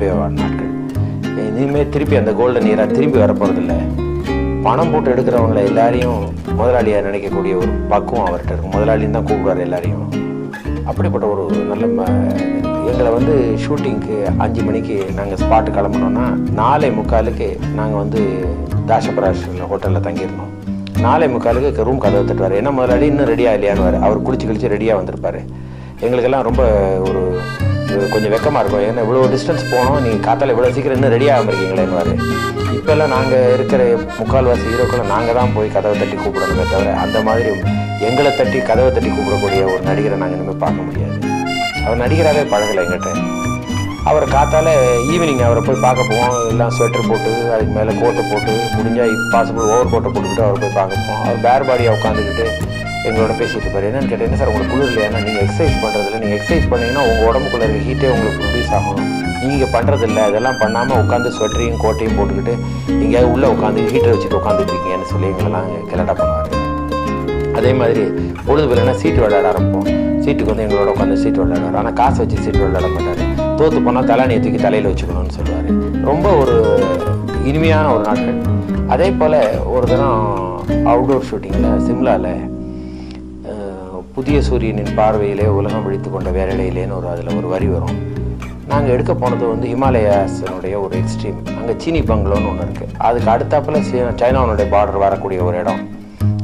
நாங்கள் வாழ்நாட்கள் இனிமேல் திருப்பி அந்த கோல்டன் நீரா திரும்பி வர பணம் போட்டு எடுக்கிறவங்கள எல்லாரையும் முதலாளியாக நினைக்கக்கூடிய ஒரு பக்குவம் அவர்கிட்ட இருக்கும் முதலாளின்னு தான் கூப்பிடுவார் எல்லாரையும். அப்படிப்பட்ட ஒரு நல்ல எங்களை வந்து ஷூட்டிங்க்கு அஞ்சு மணிக்கு நாங்கள் ஸ்பாட்டு கிளம்புனோன்னா நாலே முக்காலுக்கு நாங்கள் வந்து தாசபராஷ் ஹோட்டலில் தங்கியிருந்தோம். நாலே முக்காலுக்கு ரூம் கதவை தட்டுவார். ஏன்னா முதலாளி இன்னும் ரெடியாக இல்லையான்னு அவர் குளிச்சு குளிச்சு ரெடியாக வந்திருப்பார். எங்களுக்கெல்லாம் ரொம்ப ஒரு கொஞ்சம் வெக்கமாக இருக்கும். ஏன்னா இவ்வளோ டிஸ்டன்ஸ் போனோம். நீங்கள் காத்தால் இவ்வளோ சீக்கிரம் இன்னும் ரெடி ஆகாமல் இருக்கீங்களேன்னு இப்போல்லாம் நாங்கள் இருக்கிற முக்கால்வாசி ஹீரோக்களை நாங்கள் தான் போய் கதவை தட்டி கூப்பிடணுமே தவிர அந்த மாதிரி எங்களை தட்டி கதவை தட்டி கூப்பிடக்கூடிய ஒரு நடிகரை நாங்கள் இனிமேல் பார்க்க முடியாது. அவர் நடிகராகவே பழகலை எங்கிட்ட. அவர் காத்தால ஈவினிங் அவரை போய் பார்க்க போவோம். எல்லாம் ஸ்வெட்டர் போட்டு அதுக்கு மேலே கோட்டை போட்டு முடிஞ்சால் பாசிபிள் ஓவர் கோட்டை போட்டுக்கிட்டு அவரை போய் பார்க்க போவோம். அவர் பேர் பாடியாக உட்காந்துக்கிட்டு எங்களோட பேசிட்டு இருப்பாரு. என்னன்னு கேட்டீங்கன்னா சார் உங்களுக்கு குளிர் இல்லையா? நீங்கள் எக்ஸசைஸ் பண்ணுறதில்ல நீங்கள் எக்ஸசைஸ் பண்ணீங்கன்னா உங்கள் உடம்புக்குள்ள இருக்க ஹீட்டே உங்களுக்கு ப்ரொடியூஸ் ஆகும். நீங்கள் பண்ணுறதில்ல இதெல்லாம் பண்ணாமல் உட்காந்து ஸ்வெட்டரையும் கோட்டையும் போட்டுக்கிட்டு எங்கேயாவது உள்ளே உட்காந்து ஹீட்டர் வச்சுட்டு உட்காந்துட்டு இருக்கீங்கன்னு சொல்லி எங்களெல்லாம் கிளட்டா பண்ணுவார். அதே மாதிரி பொழுது பிள்ளைனா சீட்டு விளையாட ஆரம்பிப்போம். சீட்டுக்கு வந்து எங்களோட உட்காந்து சீட்டு விளையாடுவார். ஆனால் காசு வச்சு சீட்டு விளையாட மாட்டார். தோற்று போனால் தலையணையை தூக்கி தலையில் வச்சுக்கணும்னு சொல்லுவார். ரொம்ப ஒரு இனிமையான ஒரு நாட்கள். அதே போல் ஒரு தினம் அவுடோர் ஷூட்டிங்கில் சிம்லாவில் புதிய சூரியனின் பார்வையிலே உலகம் விழித்து கொண்ட வேலையிலேன்னு ஒரு அதில் ஒரு வரி வரும். நாங்கள் எடுக்க போனது வந்து ஹிமாலயாஸனுடைய ஒரு எக்ஸ்ட்ரீம் அங்கே சீனி பங்களோன்னு ஒன்று இருக்குது அதுக்கு அடுத்தாப்பில் சீ- சைனாவுடைய பார்டர் வரக்கூடிய ஒரு இடம்.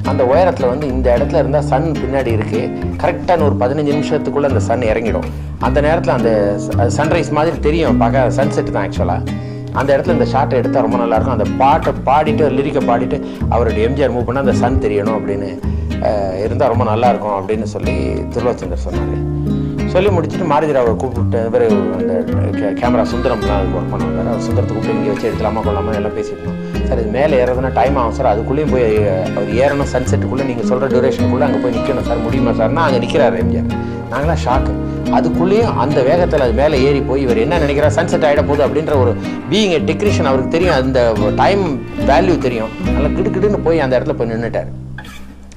அந்த உயரத்தில் வந்து இந்த இடத்துல இருந்தால் சன் பின்னாடி இருக்குது கரெக்டான ஒரு பதினஞ்சு நிமிஷத்துக்குள்ளே அந்த சன் இறங்கிடும். அந்த நேரத்தில் அந்த சன்ரைஸ் மாதிரி தெரியும். பார்க்க சன்செட் தான் ஆக்சுவலாக அந்த இடத்துல இந்த ஷாட்டை எடுத்தால் ரொம்ப நல்லாயிருக்கும் அந்த பாட்டை பாடிட்டு லிரிக்கை பாடிட்டு அவருடைய எம்ஜிஆர் மூவ் பண்ணால் அந்த சன் தெரியணும் அப்படின்னு. இருந்தால் ரொம்ப நல்லா இருக்கும் அப்படின்னு சொல்லி திருலோச்சந்தர் சொன்னார். சொல்லி முடிச்சுட்டு மாருதிராவை கூப்பிட்டு இவர் அந்த கே- கேமரா சுந்தரம்லாம் அதுக்கு ஒர்க் பண்ணுவாங்க அவர் சுந்தரத்தை கூப்பிட்டு இங்கே வச்சு எடுக்கலாமா கொள்ளாமா எல்லாம் பேசியிருந்தோம். சார் இது மேலே ஏறதுன்னா டைம் ஆகும் சார். அதுக்குள்ளேயும் போய் அவர் ஏறணும் சன்செட்டுக்குள்ளே நீங்கள் சொல்கிற டியூரேஷனுக்குள்ளே அங்கே போய் நிற்கணும் சார். முடியுமா சார்னா அங்கே நிற்கிறார் எம்ஜிஆர். நாங்களாம் ஷாக்கு அதுக்குள்ளேயும் அந்த வேகத்தில் அது மேலே ஏறி போய் இவர் என்ன நினைக்கிறார் சன்செட் ஆகிட போகுது அப்படின்ற ஒரு பீயிங் டெக்னீஷியன் அவருக்கு தெரியும். அந்த டைம் வேல்யூ தெரியும். நல்லா கிடுக்கிடுன்னு போய் அந்த இடத்துல போய் நின்றுட்டார்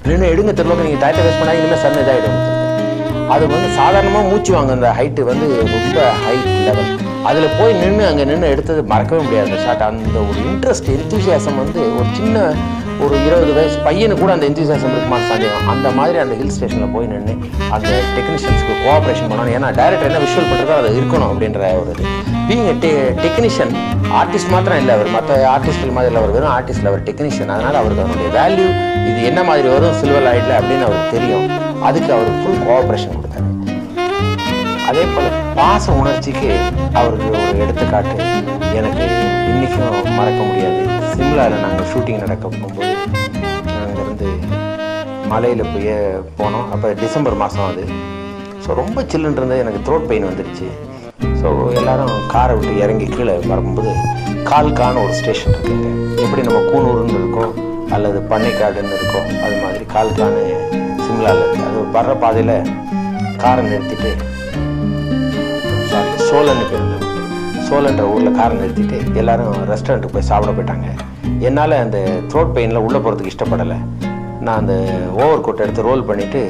நின்று எடுங்க திருலோகம் நீங்கள் டயத்தை வேஸ்ட் பண்ணால் இனிமேல் சன் இதாகிடும் அது வந்து சாதாரணமாக மூச்சு வாங்க அந்த ஹைட்டு வந்து ரொம்ப ஹைட் லெவல் அதில் போய் நின்று அங்கே நின்று எடுத்தது மறக்கவே முடியாது. அந்த ஷாட் அந்த ஒரு இன்ட்ரெஸ்ட் எந்தூசியாசம் வந்து ஒரு சின்ன ஒரு இருபது வயசு பையனு கூட அந்த எந்தூசியாசம் இருக்குமா? சந்தேகம். அந்த மாதிரி அந்த ஹில் ஸ்டேஷனில் போய் நின்று அந்த டெக்னீஷியன்ஸ்க்கு கோஆப்ரேஷன் பண்ணணும். ஏன்னா டைரக்டர் என்ன விஷுவல் பண்ணுறதோ அது இருக்கணும் அப்படின்ற ஒரு இது. பீங் டெ டெக்னீஷியன் ஆர்டிஸ்ட் மாத்திரம் இல்லை அவர். மற்ற ஆர்டிஸ்ட்கள் மாதிரி இல்லை அவர் வெறும் ஆர்டிஸ்ட் அவர் டெக்னீஷியன் அதனால் அவருக்கு அதனுடைய வேல்யூ இது என்ன மாதிரி வரும் சில்வர் லைட்டில் அப்படின்னு அவருக்கு தெரியும். அதுக்கு அவர் ஃபுல் கோஆப்ரேஷன் கொடுத்தாரு. அதே போல் பாச உணர்ச்சிக்கு அவருக்கு ஒரு எடுத்துக்காட்டு. எனக்கு இன்றைக்கும் மறக்க முடியாது. சிம்லாவில் நாங்கள் ஷூட்டிங் நடக்க போகும்போது அங்கேருந்து மலையில் போய் போனோம். அப்போ டிசம்பர் மாதம் அது. ஸோ ரொம்ப சில்லுன்னு இருந்தது. எனக்கு த்ரோட் பெயின் வந்துடுச்சு ஸோ எல்லாரும் காரை விட்டு இறங்கி கீழே வரும்போது கால்கான ஒரு ஸ்டேஷன் இருக்குது எப்படி நம்ம கூனூர்னு இருக்கோம் அல்லது பண்ணைக்காடுன்னு இருக்கோ அது மாதிரி காலுக்கான சிம்லாவில் இருக்குது அது வர்ற பாதையில் காரை நிறுத்திட்டு சாரி சோழன்னு சோழன்ற ஊரில் காரை நிறுத்திட்டு எல்லாரும் ரெஸ்டாரண்ட்டுக்கு போய் சாப்பிட போயிட்டாங்க. என்னால் அந்த த்ரோட் பெயினில் உள்ளே போகிறதுக்கு இஷ்டப்படலை. நான் அந்த ஓவர் கோட்டை எடுத்து ரோல் பண்ணிவிட்டு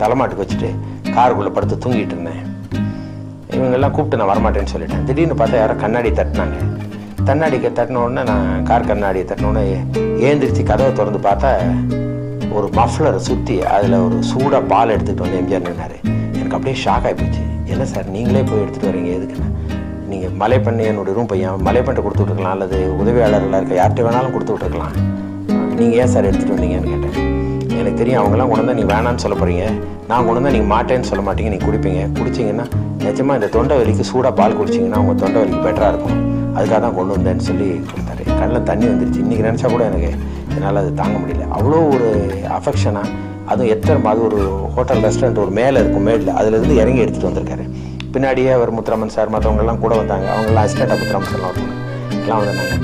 தலைமாட்டுக்கு வச்சுட்டு காருக்குள்ளே படுத்து தூங்கிட்டு இருந்தேன். இவங்கெல்லாம் கூப்பிட்டு நான் வரமாட்டேன்னு சொல்லிட்டேன். திடீர்னு பார்த்தா யாரோ கண்ணாடி தட்டினாங்க. கண்ணாடிக்கு தட்டின உடனே நான் கார் கண்ணாடியை தட்டின உடனே ஏந்திரிச்சு கதவை திறந்து பார்த்தா ஒரு மஃப்ளரை சுற்றி அதில் ஒரு சூடாக பால் எடுத்துகிட்டு வந்து எம்ஜிஆர் நின்னார். எனக்கு அப்படியே ஷாக் ஆகிப்போச்சு என்ன சார் நீங்களே போய் எடுத்துகிட்டு வரீங்க எதுக்குன்னா நீங்கள் மலை பண்ணி என்னுடைய ரூம் பையன் மலை கொடுத்து விட்ருக்கலாம் அல்லது உதவியாளர்களாக இருக்க யார்கிட்ட வேணாலும் கொடுத்து விட்டுருக்கலாம். நீங்கள் ஏன் சார் எடுத்துகிட்டு வந்தீங்கன்னு கேட்டேன். எனக்கு தெரியும் அவங்களாம் கொண்டு வந்தால் நீ வேணான்னு சொல்ல போகிறீங்க நான் கொண்டு வந்தால் நீங்கள் மாட்டேன்னு சொல்ல மாட்டீங்க நீங்கள் குடிப்பீங்க. குடிச்சிங்கன்னா நிஜமாக இந்த தொண்டை வலிக்கு சூடாக பால் குடிச்சிங்கன்னா உங்கள் தொண்டை வலிக்கு பெட்டராக இருக்கும். அதுக்காக தான் கொண்டு வந்தேன்னு சொல்லி கொடுத்தாரு. கண்ணில் தண்ணி வந்துருச்சு. இன்றைக்கி நினச்சா கூட எனக்கு என்னால் அது தாங்க முடியல. அவ்வளோ ஒரு அஃபெக்ஷனாக அதுவும் எத்தனை அது ஒரு ஹோட்டல் ரெஸ்டாரண்ட் ஒரு மேலே இருக்கும் மேடில் அதுலேருந்து இறங்கி எடுத்துகிட்டு வந்திருக்காரு. பின்னாடியே அவர் முத்துராமன் சார் மற்றவங்கெல்லாம் கூட வந்தாங்க. அவங்களாம் அசிஸ்டண்ட்டாக முத்துராமன் சார்லாம் வருவாங்க எல்லாம் வந்தாங்க.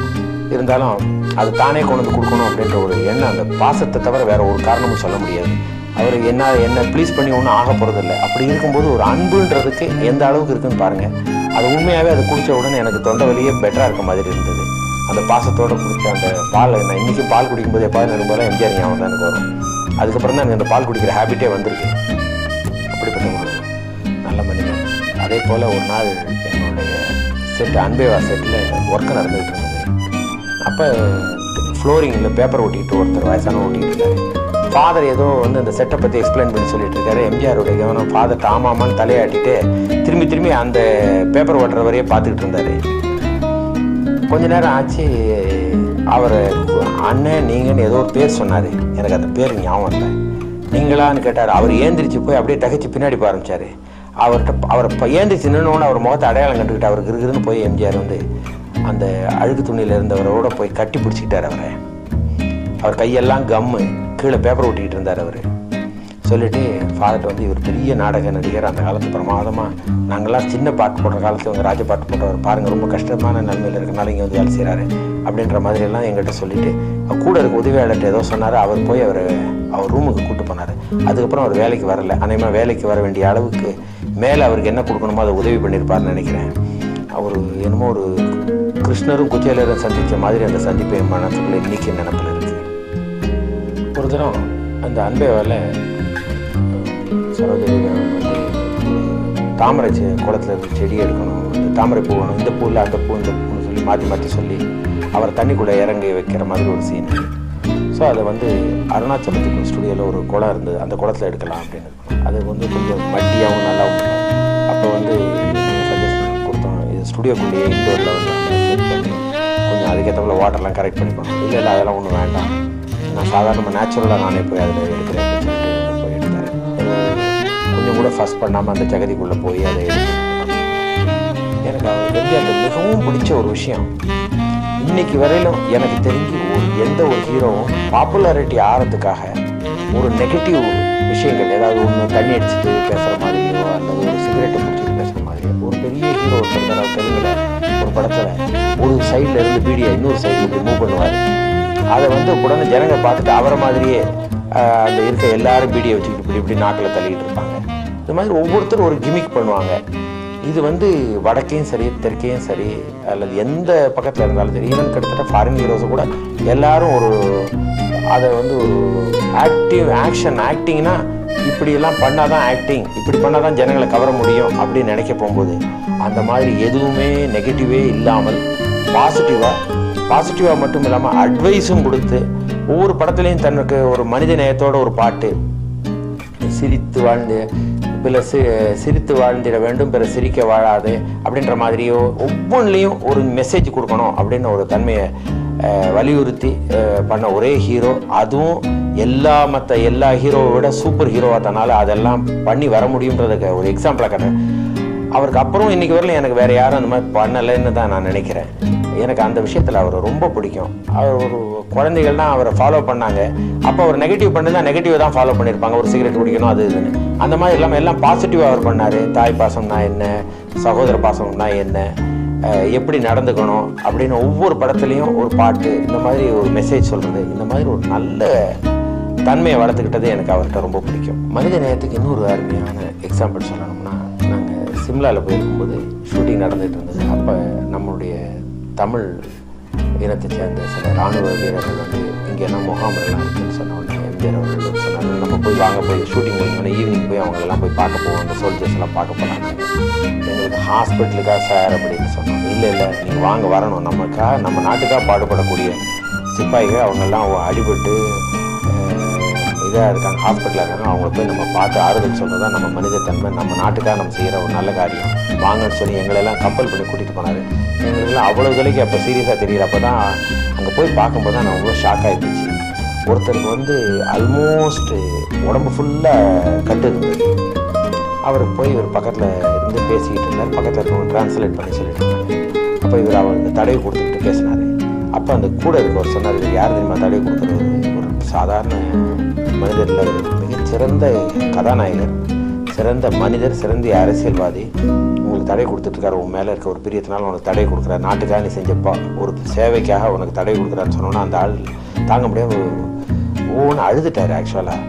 இருந்தாலும் அது தானே கொண்டு வந்து கொடுக்கணும் அப்படின்ற ஒரு எண்ணம் அந்த பாசத்தை தவிர வேறு ஒரு காரணமும் சொல்ல முடியாது. அவர் என்ன என்ன ப்ளீஸ் பண்ணி ஒன்றும் ஆக போகிறதில்ல அப்படி இருக்கும்போது ஒரு அன்புன்றதுக்கு எந்த அளவுக்கு இருக்குன்னு பாருங்கள் அது உண்மையாகவே அது குடித்த உடனே எனக்கு தொண்டை வலியே பெட்டராக இருக்க மாதிரி இருந்தது. அந்த பாசத்தோட குடிச்ச அந்த பால் நான் இன்றைக்கும் பால் குடிக்கும்போது எப்பாவது நிரும்பலாம் எம்ஜிஆர் ஞாபகம் தான் எனக்கு வரும். அதுக்கப்புறம் தான் எனக்கு அந்த பால் குடிக்கிற ஹேபிட்டே வந்திருக்கு. அப்படிப்பட்ட ஒரு நல்ல மனிதன். அதே போல் ஒரு நாள் என்னுடைய செட் அன்பேவா செட்டில் ஒர்க் நடந்துகிட்டு இருந்தது. அப்போ ஃப்ளோரிங்கில் பேப்பர் ஒட்டிட்டு ஒருத்தர் வயசான ஓட்டிகிட்டு இருக்காரு ஃபாதர் ஏதோ வந்து அந்த செட்டை பற்றி எக்ஸ்பிளைன் பண்ணி சொல்லிட்டு இருக்காரு எம்ஜிஆருடைய கவனம். ஃபாதர் ஆமாமான்னு தலையாட்டிட்டு திரும்பி திரும்பி அந்த பேப்பர் ஓட்டுறவரையே பார்த்துக்கிட்டு இருந்தாரு. கொஞ்ச நேரம் ஆச்சு. அவர் அண்ணன் நீங்கன்னு ஏதோ ஒரு பேர் சொன்னார். எனக்கு அந்த பேர் ஞாபகம் இல்லை. நீங்களான்னு கேட்டார். அவர் ஏந்திரிச்சு போய் அப்படியே தகச்சு பின்னாடி போக அவர்கிட்ட அவர் இப்போ ஏந்திரிச்சு நின்னோன்னு அவர் முகத்தை அடையாளம் கண்டுக்கிட்டு அவருக்கு இருக்குதுன்னு போய் எம்ஜிஆர் வந்து அந்த அழுக்கு துணியில் இருந்தவரோட போய் கட்டி பிடிச்சிக்கிட்டார் அவரை. அவர் கையெல்லாம் கம்மு. கீழே பேப்பர் ஒட்டிக்கிட்டு இருந்தார் அவர். சொல்லிவிட்டு ஃபாதர்கிட்ட வந்து இவர் பெரிய நாடக நடிகர். அந்த காலத்து பிரமாதமாக நாங்கள்லாம் சின்ன பாட்டு போடுற காலத்தில் இவங்க ராஜ பாட்டு போடுறவர். பாருங்கள் ரொம்ப கஷ்டமான நிலைமையில் இருக்கனால இங்கே வந்து வேலை செய்கிறாரு அப்படின்ற மாதிரியெல்லாம் எங்கள்கிட்ட சொல்லிவிட்டு கூட இருக்க உதவியாளர்கிட்ட ஏதோ சொன்னார். அவர் போய் அவர் அவர் ரூமுக்கு கூப்பிட்டு போனார். அதுக்கப்புறம் அவர் வேலைக்கு வரல. அநேகமாக வேலைக்கு வர வேண்டிய அளவுக்கு மேலே அவருக்கு என்ன கொடுக்கணுமோ அதை உதவி பண்ணியிருப்பார்னு நினைக்கிறேன். அவர் என்னமோ ஒரு கிருஷ்ணரும் குச்சேலரும் சந்தித்த மாதிரி அந்த சந்திப்பை மனத்துக்குள்ளே இன்னைக்கு நினப்பில் ஒரு தினம் அந்த அன்பேவால் வேலை சரோஜரி வந்து தாமரை குளத்தில் குளத்துல இருந்து செடி எடுக்கணும் இந்த தாமரை பூ வேணும் இந்த பூ இல்லை அந்த பூ இந்த பூன்னு சொல்லி மாற்றி மாற்றி சொல்லி அவர் தண்ணிக்குள்ளே இறங்கி வைக்கிற மாதிரி ஒரு சீன் ஸோ அதை வந்து அருணாச்சலத்துக்கு ஸ்டுடியோவில் ஒரு குளம் இருந்தது. அந்த குளத்துல எடுக்கலாம் அப்படின்னு. அது வந்து கொஞ்சம் மட்டியாகவும் நல்லா இருக்கும். அப்போ வந்து சஜஷன் கொடுத்தோம். இது ஸ்டுடியோக்குள்ளேயே இன்டோரில் வந்து செட் கொஞ்சம் வாட்டர்லாம் கரெக்ட் பண்ணிக்கணும் இல்லை இல்லை அதெல்லாம் ஒன்றும் வேண்டாம். நான் சாதாரணமாக நேச்சுரலாக நானே போய் அதில் எடுக்கிறேன் அப்படின்னு சொல்லிட்டு போய் எடுத்தார் கொஞ்சம் கூட ஃபஸ்ட் பண்ணாமல் அந்த ஜெகதிக்குள்ளே போய் அதை எனக்கு அவருக்கு அவர் அது மிகவும் பிடிச்ச ஒரு விஷயம். இன்னைக்கு வரையிலும் எனக்கு தெரிஞ்சு ஒரு எந்த ஒரு ஹீரோவும் பாப்புலாரிட்டி ஆகிறதுக்காக ஒரு நெகட்டிவ் விஷயங்கள் ஏதாவது ஒன்று தண்ணி அடிச்சுட்டு பேசுகிற மாதிரியோ அல்லது ஒரு சிகரெட்டை பிடிச்சிட்டு பேசுகிற மாதிரியோ ஒரு பெரிய ஹீரோ ஒருத்தர் தெலுங்குல ஒரு படத்தில் ஒரு சைடில் இருந்து பீடியை இன்னொரு சைடில் இப்படி மூவ் பண்ணுவார். அதை வந்து உடனே ஜனங்க பார்த்துட்டு அவரை மாதிரியே அந்த இருக்க எல்லாரும் பீடியை வச்சுக்கிட்டு இப்படி இப்படி நாக்கில் தள்ளிட்டு இருப்பாங்க. இந்த மாதிரி ஒவ்வொருத்தரும் ஒரு கிமிக் பண்ணுவாங்க. இது வந்து வடக்கையும் சரி தெற்கையும் சரி அல்லது எந்த பக்கத்தில் இருந்தாலும் சரி ஈவன் கிட்டத்தட்ட ஃபாரின் ஹீரோஸை கூட எல்லாரும் ஒரு அதை வந்து ஒரு ஆக்டிவ் ஆக்ஷன் ஆக்டிங்னா இப்படியெல்லாம் பண்ணால் தான் ஆக்டிங் இப்படி பண்ணால் தான் ஜனங்களை கவர முடியும் அப்படின்னு நினைக்க போகும்போது அந்த மாதிரி எதுவுமே நெகட்டிவே இல்லாமல் பாசிட்டிவாக பாசிட்டிவாக மட்டும் இல்லாமல் அட்வைஸும் கொடுத்து ஒவ்வொரு படத்துலையும் தனக்கு ஒரு மனித நேயத்தோட ஒரு பாட்டு. சிரித்து வாழ்ந்து பிற சி சிரித்து வாழ்ந்திட வேண்டும் பிற சிரிக்க வாழாது அப்படின்ற மாதிரியோ ஒவ்வொன்றிலையும் ஒரு மெசேஜ் கொடுக்கணும் அப்படின்னு ஒரு தன்மையை வலியுறுத்தி பண்ண ஒரே ஹீரோ அதுவும் எல்லா மற்ற எல்லா ஹீரோவை விட சூப்பர் ஹீரோவாக தன்னால் அதெல்லாம் பண்ணி வர முடியுன்றதுக்கு ஒரு எக்ஸாம்பிளாக கட்டுறேன். அவருக்கு அப்புறம் இன்னைக்கு வரல எனக்கு வேற யாரும் அந்த மாதிரி பண்ணலைன்னு தான் நான் நினைக்கிறேன். எனக்கு அந்த விஷயத்தில் அவரை ரொம்ப பிடிக்கும். அவர் ஒரு குழந்தைகள்லாம் அவரை ஃபாலோ பண்ணாங்க. அப்போ அவர் நெகட்டிவ் பண்ணி நெகட்டிவ் தான் ஃபாலோ பண்ணியிருப்பாங்க ஒரு சிகரெட் குடிக்கணும் அது இதுன்னு. அந்த மாதிரி இல்லாமல் எல்லாம் பாசிட்டிவாக அவர் பண்ணார். தாய் பாசம்னா என்ன? சகோதர பாசம்னா என்ன? எப்படி நடந்துக்கணும்? அப்படின்னு ஒவ்வொரு படத்துலையும் ஒரு பாட்டு இந்த மாதிரி ஒரு மெசேஜ் சொல்கிறது இந்த மாதிரி ஒரு நல்ல தன்மையை வளர்த்துக்கிட்டது எனக்கு அவர்கிட்ட ரொம்ப பிடிக்கும். மனித நேயத்துக்கு இன்னொரு அருமையான எக்ஸாம்பிள் சொல்லணும்? சிம்லாவில் போயிருக்கும்போது ஷூட்டிங் நடந்துகிட்டு இருந்தது. அப்போ நம்மளுடைய தமிழ் இனத்தை சேர்ந்த சில இராணுவ வீரர்கள் வந்து இங்கெல்லாம் நம்ம இருக்குன்னு சொன்ன எம்ஜிஆர் அவர்கள் சொன்னாங்க நம்ம போய் வாங்க போய் ஷூட்டிங் முடிஞ்சோடனே ஈவினிங் போய் அவங்களெல்லாம் போய் பார்க்க போவோம். அந்த சோல்ஜர்ஸ் எல்லாம் பார்க்க போனாங்க. எங்களுக்கு ஹாஸ்பிட்டலுக்காக சார் அப்படின்னு சொன்னோம் இல்லை இல்லை நீங்கள் வாங்க வரணும். நமக்காக நம்ம நாட்டுக்காக பாடுபடக்கூடிய சிப்பாய்கள் அவங்கெல்லாம் அடிபட்டு இதாக இருக்காங்க. ஹாஸ்பிட்டலில் இருக்காங்க. அவங்கள போய் நம்ம பார்த்து ஆறுதல் சொல்கிறது தான் நம்ம மனிதத்தன்மை நம்ம நாட்டுக்காக நம்ம செய்கிற ஒரு நல்ல காரியம். வாங்கன்னு சொல்லி எங்களெல்லாம் கம்பல் பண்ணி கூட்டிகிட்டு போனார். எங்களுக்கெல்லாம் அவ்வளோ விலைக்கு அப்போ சீரியஸாக தெரிகிறப்ப தான் அங்கே போய் பார்க்கும்போது தான் நான் அவ்வளோ ஷாக் ஆகிடுச்சு ஒருத்தருக்கு வந்து ஆல்மோஸ்ட் உடம்பு ஃபுல்லாக கட்டு இருந்தது. அவருக்கு போய் இவர் பக்கத்தில் இருந்து பேசிக்கிட்டு இருந்தார். பக்கத்தில் இருக்கவங்க டிரான்ஸ்லேட் பண்ணி சொல்லிட்டு இருந்தாங்க. அப்போ இவர் அவருக்கு தடவை கொடுத்துக்கிட்டு பேசினார். அப்போ அந்த கூட இருக்கவர் சொன்னார் இவர் யார் தெரியுமா தடவி கொடுக்குறது ஒரு சாதாரண மனிதரில் ஒரு மிகச்சிறந்த கதாநாயகர் சிறந்த மனிதர் சிறந்த அரசியல்வாதி. உங்களுக்கு தடை கொடுத்துட்ருக்காரு உன் மேலே இருக்க ஒரு பிரியத்தினால உனக்கு தடை கொடுக்குறாரு. நாட்டுக்காக நீ செஞ்சப்பா. ஒரு சேவைக்காக உனக்கு தடை கொடுக்குறான்னு சொன்னோன்னா அந்த ஆள் தாங்க முடியாது ஒவ்வொன்று அழுதுட்டார் ஆக்சுவலாக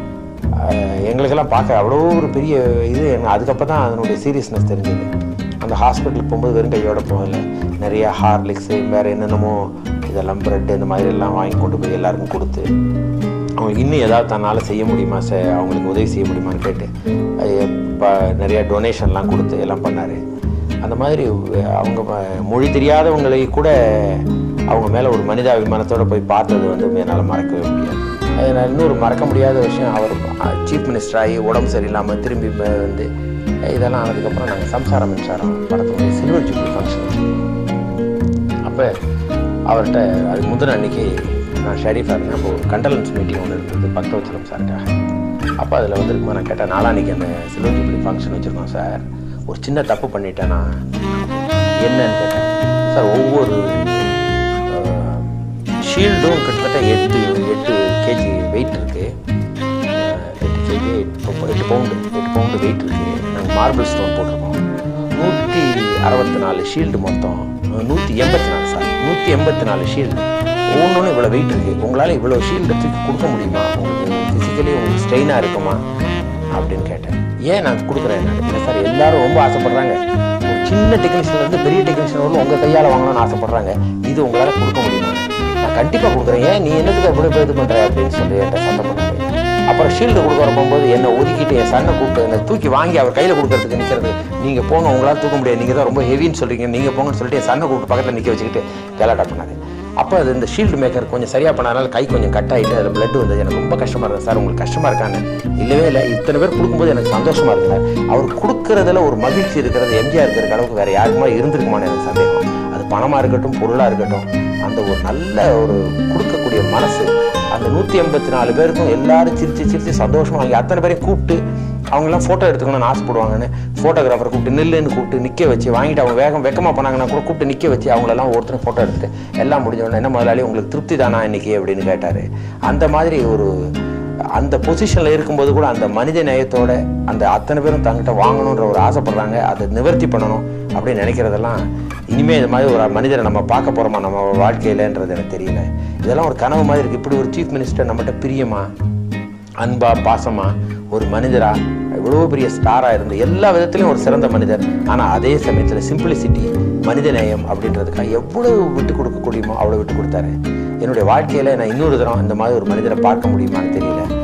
எங்களுக்கெல்லாம் பார்க்க அவ்வளோ ஒரு பெரிய இது. அதுக்கப்புறம் தான் அதனுடைய சீரியஸ்னஸ் தெரிஞ்சது. அந்த ஹாஸ்பிட்டலுக்கு போகும்போது வெறும் கையோட போகலை. நிறைய ஹார்லிக்ஸு வேறு என்னென்னமோ இதெல்லாம் ப்ரெட் இந்த மாதிரி எல்லாம் வாங்கி கொண்டு போய் எல்லாருக்கும் கொடுத்து. அவங்க இன்னும் ஏதாவது தன்னால் செய்ய முடியுமா சார்? அவங்களுக்கு உதவி செய்ய முடியுமான்னு கேட்டு அது இப்போ நிறைய டொனேஷன்லாம் கொடுத்து எல்லாம் பண்ணார். அந்த மாதிரி அவங்க மொழி தெரியாதவங்களை கூட அவங்க மேலே ஒரு மனிதாபிமானத்தோடு போய் பார்த்தது வந்து என்னால் மறக்கவே முடியாது. அது இன்னொரு மறக்க முடியாத விஷயம். அவர் சீஃப் மினிஸ்டர் ஆகி உடம்பு சரியில்லாமல் திரும்பி வந்து இதெல்லாம் ஆனதுக்கப்புறம் நாங்கள் சம்சாரம் மின்சாரம் படத்துடைய சில்வர் ஜூப்ளி ஃபங்க்ஷன் அப்போ அவர்கிட்ட அது முந்தின அன்னைக்கு நான் ஷெரீஃபாக இருந்தேன் ஒரு கண்டலன்ஸ் மீட்டிங் ஒன்று இருந்தது. பக்தவச்சலம் சாருக்காக. அப்போ அதில் வந்துருக்குமா நான் கேட்டேன் நாளான்னைக்கு அந்த சில்வர் ஜூப்ளி ஃபங்க்ஷன் வச்சுருக்கோம் சார். ஒரு சின்ன தப்பு பண்ணிட்டேன்னா என்னன்னு கேட்டேன். சார் ஒவ்வொரு ஷீல்டும் கிட்டத்தட்ட எட்டு எட்டு கேஜி வெயிட் இருக்குது எட்டு கேஜி எட்டு பவுண்டு எட்டு பவுண்டு வெயிட் இருக்குது நாங்கள் மார்பிள் ஸ்டோன் போட்டிருக்கோம். நூற்றி அறுபத்தி நாலு ஷீல்டு மொத்தம் நூற்றி எண்பத்தி நாலு சார். நூற்றி எண்பத்தி நாலு ஷீல்டு ஒவ்வொன்றும் இவ்வளோ வெயிட் இருக்குது உங்களால் இவ்வளோ ஷீல்டு தூக்கி கொடுக்க முடியுமா? உங்களுக்கு ஃபிசிக்கலி உங்களுக்கு ஸ்ட்ரெயினாக இருக்குமா? அப்படின்னு கேட்டேன். ஏன் நான் கொடுக்குறேன்? இல்லை சார் எல்லாரும் ரொம்ப ஆசைப்படுறாங்க. ஒரு சின்ன டெக்னீஷியன்லேருந்து பெரிய டெக்னீஷியன் வரலும் உங்கள் கையால் வாங்கணும்னு ஆசைப்படுறாங்க. இது உங்களால் கொடுக்க முடியுமா? நான் கண்டிப்பாக கொடுக்குறேன். ஏன் நீ என்னத்துக்கு அப்படி இது பண்ணுற அப்படின்னு சொல்லி என்கிட்ட சண்டை பண்ணாரு அப்புறம் ஷீல்டு கொடுக்க வரும்போது போகும்போது என்னை ஒதுக்கிட்டு என் சண்டை கூப்பிட்டு என்னை தூக்கி வாங்கி அவர் கையில் கொடுக்கறதுக்கு நிற்கிறது நீங்கள் போகணும் உங்களால் தூக்க முடியாது. நீங்கள் தான் ரொம்ப ஹெவின்னு சொல்கிறீங்க நீங்கள் போங்கன்னு சொல்லிட்டு என் சண்டை கூப்பிட்டு பக்கத்தில் நிற்க வச்சுக்கிட்டு கேலாட்டா பண்ணாது அப்போ அது இந்த ஷீல்டு மேக்கர் கொஞ்சம் சரியாக பண்ணாதனால கை கொஞ்சம் கட் ஆகிட்டு அதில் பிளட் வந்தது. எனக்கு ரொம்ப கஷ்டமாக இருந்தது. சார் உங்களுக்கு கஷ்டமாக இருக்கான்னு இல்லவே இல்லை. இத்தனை பேர் கொடுக்கும்போது எனக்கு சந்தோஷமாக இருக்கு சார். அவர் கொடுக்குறதுல ஒரு மகிழ்ச்சி இருக்கிறது எம்ஜிஆர் இருக்கிற அளவுக்கு வேறு யாருக்குமா இருந்திருக்குமான்னு எனக்கு சந்தேகம். அது பணமாக இருக்கட்டும் பொருளாக இருக்கட்டும் அந்த ஒரு நல்ல ஒரு கொடுக்கக்கூடிய மனசு அந்த நூற்றி எண்பத்தி நாலு பேருக்கும் எல்லாரும் சிரித்து சிரித்து சந்தோஷமாக அங்கே அத்தனை பேரையும் கூப்பிட்டு அவங்கெல்லாம் ஃபோட்டோ எடுத்துக்கணும்னு ஆசைப்படுவாங்கன்னு ஃபோட்டோகிராஃபர் கூப்பிட்டு நில்லுன்னு கூப்பிட்டு நிற்க வச்சு வாங்கிட்டு அவங்க வேகம் வெக்கமாக பண்ணாங்கன்னா கூட கூப்பிட்டு நிற்க வச்சு அவங்களெல்லாம் ஒருத்தரும் ஃபோட்டோ எடுத்துட்டு எல்லாம் முடிஞ்சவொடனே என்ன முதலாளி உங்களுக்கு திருப்தி தானா இன்னைக்கு? அப்படின்னு கேட்டார். அந்த மாதிரி ஒரு அந்த பொசிஷனில் இருக்கும்போது கூட அந்த மனித நேயத்தோட அந்த அத்தனை பேரும் தங்கிட்ட வாங்கணுன்ற ஒரு ஆசைப்படுறாங்க. அதை நிவர்த்தி பண்ணணும் அப்படின்னு நினைக்கிறதெல்லாம் இனிமேல் இது மாதிரி ஒரு மனிதரை நம்ம பார்க்க போகிறோமா நம்ம வாழ்க்கையிலன்றது எனக்கு தெரியல. இதெல்லாம் ஒரு கனவு மாதிரி இருக்குது இப்படி ஒரு சீஃப் மினிஸ்டர் நம்மகிட்ட பிரியமா அன்பா பாசமா ஒரு மனிதரா இவ்வளோ பெரிய ஸ்டாராக இருந்து எல்லா விதத்துலையும் ஒரு சிறந்த மனிதர். ஆனால் அதே சமயத்தில் சிம்பிளிசிட்டி மனிதநேயம் அப்படின்றதுக்காக எவ்வளவு விட்டு கொடுக்க முடியுமோ அவ்வளோ விட்டு கொடுத்தாரு. என்னுடைய வாழ்க்கையில் நான் இன்னொரு தரம் இந்த மாதிரி ஒரு மனிதரை பார்க்க முடியுமான்னு தெரியல.